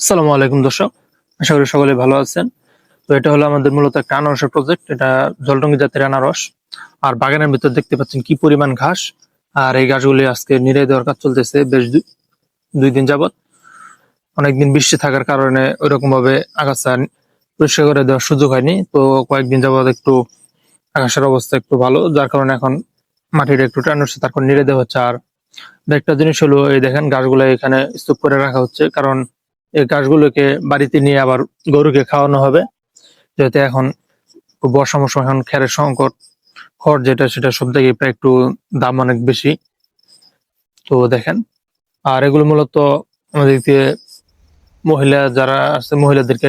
আসসালামু আলাইকুম দর্শক, আশা করি সকলে ভালো আছেন। তো এটা হলো আমাদের মূলত একটা আনারসের প্রজেক্ট এটা জলটঙ্গি জাতের আনারস। আর বাগানের ভিতর দেখতে পাচ্ছেন কি পরিমাণ ঘাস, আর এই ঘাসগুলি আজকে নিড়ে দেওয়ার কাজ চলতেছে বেশ দুই দিন যাবত অনেকদিন বৃষ্টি থাকার কারণে ওইরকম ভাবে আগাছা পরিষ্কার করে দেওয়ার সুযোগ হয়নি। তো কয়েকদিন যাবত একটু আকাশের অবস্থা একটু ভালো, যার কারণে এখন মাটির একটু টান হচ্ছে তারপর নিড়ে দেওয়া হচ্ছে। আর একটা জিনিস হলো, এই দেখেন গাছগুলো এখানে স্তূপ করে রাখা হচ্ছে, কারণ এই গাছগুলোকে বাড়িতে নিয়ে আবার গরুকে খাওয়ানো হবে। যেহেতু এখন বর্ষা মৌসুম, এখন খেরের সংকট, খড় যেটা, সেটা সব থেকে প্রায় একটু দাম অনেক বেশি। তো দেখেন, আর এগুলো মূলত আমাদেরকে মহিলা যারা আছে, মহিলাদেরকে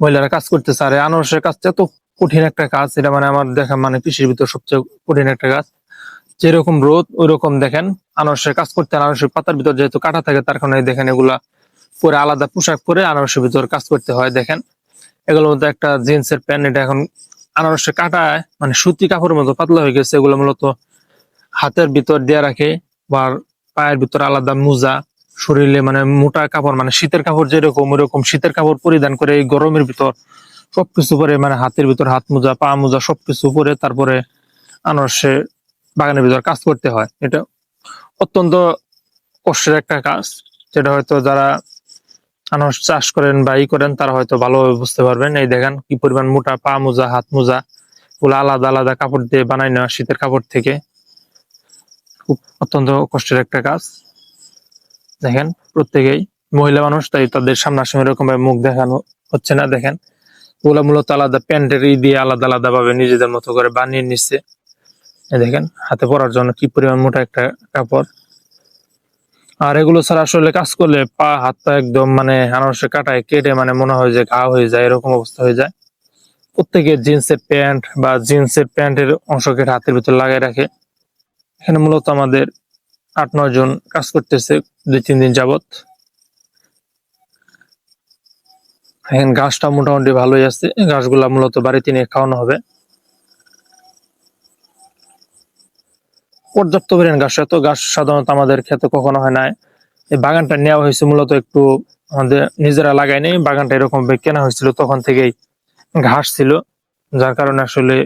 মহিলারা কাজ করতেছে। আর আনারসের কাজটা তো কঠিন একটা কাজ, এটা মানে আমার দেখা মানে কৃষির ভিতর সবচেয়ে কঠিন একটা কাজ। যেরকম রোদ ওই রকম দেখেন, আনারসের কাজ করতে, আনারসের পাতার ভিতর যেহেতু কাটা থাকে, তার কারণে দেখেন এগুলা পরে আলাদা পোশাক পরে আনারসের ভিতর কাজ করতে হয়, দেখেন। এগুলোর মধ্যে একটা জিন্সের প্যান্ট, এটা এখন আনারসের কাটায় মানে সুতি কাপড়ের মতো পাতলা হয়ে গেছে, এগুলো মূলত হাতের ভিতর দিয়ে রাখে বা পায়ের ভিতর আলাদা মোজা, শরীরে মানে মোটা কাপড় মানে শীতের কাপড় যেরকম, ওরকম শীতের কাপড় পরিধান করে এই গরমের ভিতর সবকিছু পরে মানে হাতের ভিতর হাত মোজা, পা মোজা সবকিছু পরে তারপরে আনারসে বাগানের ভিতর কাজ করতে হয়। এটা অত্যন্ত কষ্টের একটা কাজ, যেটা হয়তো যারা আনারস চাষ করেন বা ই করেন, তারা হয়তো ভালোভাবে বুঝতে পারবেন। এই দেখেন কি পরিমাণ মোটা পা, মোজা, হাত মোজা গুলো আলাদা আলাদা কাপড় দিয়ে বানাই নেওয়া শীতের কাপড় থেকে। খুব অত্যন্ত কষ্টের একটা কাজ। দেখেন, প্রত্যেকেই মহিলা মানুষ, তাই তাদের সামনাসামনি এরকম ভাবে মুখ দেখানো হচ্ছে না। দেখেন, ওগুলা মূলত আলাদা প্যান্টের ই দিয়ে আলাদা আলাদা ভাবে নিজেদের মতো করে বানিয়ে নিচ্ছে। দেখেন, হাতে পরার জন্য কি পরিমাণ মোটা একটা কাপড়। আর এগুলো ছাড়া আসলে কাজ করলে পা, হাত পা একদম মানে আনারসে কাটায় কেটে মানে মনে হয় যে ঘা হয়ে যায়, এরকম অবস্থা হয়ে যায়। প্রত্যেকে জিন্সের প্যান্ট বা জিন্সের প্যান্টের অংশ কেটে হাতের ভিতর লাগাই রাখে। এখানে মূলত আমাদের আট, নয় জন কাজ করতেছে দুই, তিন দিন যাবত এখন গাছটা মোটামুটি ভালোই আছে। গাছগুলা মূলত বাড়িতে নিয়ে খাওয়ানো হবে। পর্যাপ্ত পরিমাণ ঘাস এত ঘাস সাধারণত আমাদের ক্ষেতে কখনো হয় না এই বাগানটা নেওয়া হয়েছে মূলত একটু আমাদের নিজেরা লাগাই নেই। বাগানটা এরকম কেনা হয়েছিল, তখন থেকেই ঘাস ছিল। যার কারণে আসলে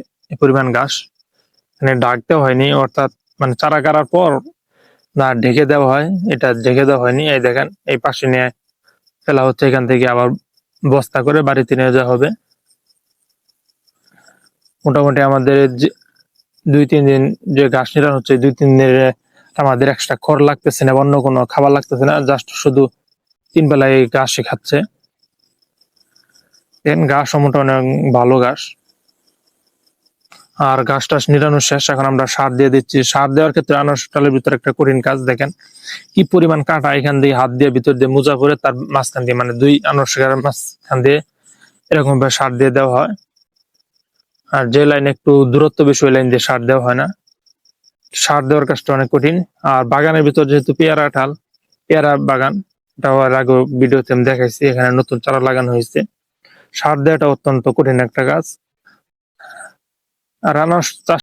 পরিমাণ ঘাস মানে ডাক দেওয়া হয়নি। অর্থাৎ মানে চারা কাটার পর না ঢেকে দেওয়া হয়, এটা ঢেকে দেওয়া হয়নি। এই দেখেন, এই পাশে নিয়ে ফেলা হচ্ছে। এখান থেকে আবার বস্তা করে বাড়িতে নিয়ে যাওয়া হবে। মোটামুটি আমাদের দুই, তিন দিন যে ঘাস নিরান হচ্ছে, দুই, তিন দিনের আমাদের এক্সট্রা খড় লাগতেছে না অন্য কোনো খাবার লাগতেছে না জাস্ট শুধু তিন বেলায় ঘাসই খাচ্ছে। ঘাস মোটামুটি অনেক ভালো ঘাস। আর ঘাস টাস নিরানো শেষ, এখন আমরা সার দিয়ে দিচ্ছি। সার দেওয়ার ক্ষেত্রে আনারস ডালের ভিতরে একটা কঠিন কাজ, দেখেন কি পরিমাণ কাঁটা এখান দিয়ে হাত দিয়ে ভিতর দিয়ে মোজা করে তার মাঝখান দিয়ে মানে দুই আনারস গাছের মাঝখান দিয়ে এরকম ভাবে সার দিয়ে দেওয়া হয়। আর যে লাইন একটু দূরত্ব বেশি, ওই লাইন দিয়ে সার দেওয়া হয় না। সার দেওয়ার কাজটা অনেক কঠিন। আর বাগানের ভিতর যেহেতু পেয়ারা ঠাল পেয়ারা বাগান, এটা হওয়ার আগে ভিডিওতে আমি দেখাইছি, এখানে নতুন চারা লাগানো হয়েছে। সার দেওয়াটা অত্যন্ত কঠিন একটা কাজ। আর আনারস চাষ